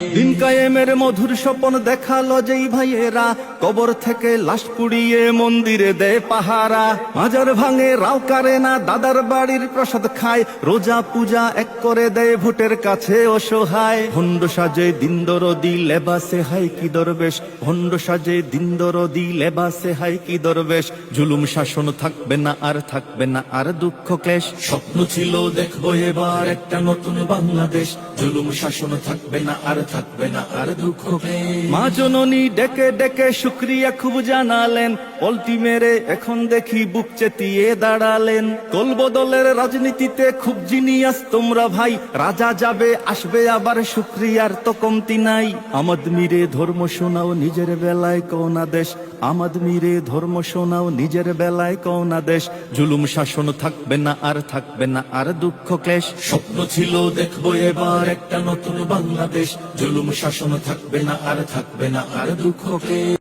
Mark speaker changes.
Speaker 1: দিন কায়েমের মধুর স্বপন দেখাল যেই ভাইয়েরা। কবর থেকে লাশ পুড়িয়ে মন্দিরে দেয় পাহারা। মাজার ভাঙে রাও কারে না, দাদার বাড়ির প্রসাদ খায়। রোজা পূজা এক করে দেয় ভোটের কাছে অসহায়। ভণ্ড সাজে দিন্দরদি লেবাসে হাই কি দরবেশ। ভণ্ড সাজে দিন্দরদি লেবাসে হাই কি দরবেশ। জুলুম শাসন থাকবে না, আর থাকবে না আর দুঃখ ক্লেশ। স্বপ্ন ছিল, দেখব এবার একটা নতুন বাংলাদেশ। জুলুম শাসন থাকবে না, আর থাকবে না আর দুঃখ মা জননী ডেকে ডেকে শুক্রিয়া খুব জানালেন। পল্টি মেরে এখন দেখি বুক চেতিয়ে দাঁড়ালেন। কলবদলের রাজনীতিতে খুব জিনিয়াস তোমরা ভাই। রাজা যাবে, আসবে আবার শুক্রিয়ার তো কমতি নাই। আমদ মিরে ধর্ম শোনাও নিজের বেলায় কোনা দেশ। আমাদ মিরে ধর্ম শোনাও নিজের বেলায় কোনা দেশ। জুলুম শাসন থাকবে না, আর থাকবে না আর দুঃখ ক্লেশ। স্বপ্ন ছিল দেখব এবার একটা নতুন বাংলাদেশ। জুলুম শাসন থাকবে না, আর থাকবে না আর দুঃখ ক্লেশ।